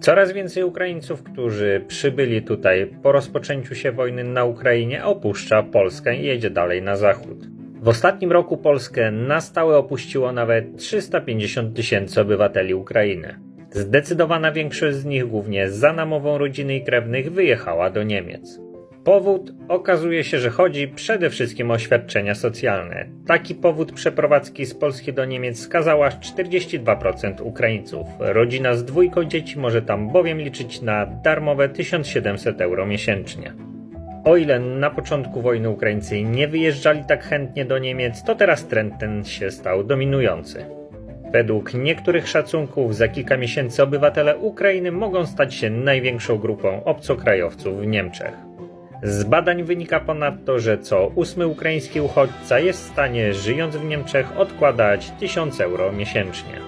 Coraz więcej Ukraińców, którzy przybyli tutaj po rozpoczęciu się wojny na Ukrainie, opuszcza Polskę i jedzie dalej na zachód. W ostatnim roku Polskę na stałe opuściło nawet 350 tysięcy obywateli Ukrainy. Zdecydowana większość z nich, głównie za namową rodziny i krewnych, wyjechała do Niemiec. Powód okazuje się, że chodzi przede wszystkim o świadczenia socjalne. Taki powód przeprowadzki z Polski do Niemiec skazała aż 42% Ukraińców. Rodzina z dwójką dzieci może tam bowiem liczyć na darmowe 1700 euro miesięcznie. O ile na początku wojny Ukraińcy nie wyjeżdżali tak chętnie do Niemiec, to teraz trend ten się stał dominujący. Według niektórych szacunków za kilka miesięcy obywatele Ukrainy mogą stać się największą grupą obcokrajowców w Niemczech. Z badań wynika ponadto, że co ósmy ukraiński uchodźca jest w stanie, żyjąc w Niemczech, odkładać 1000 euro miesięcznie.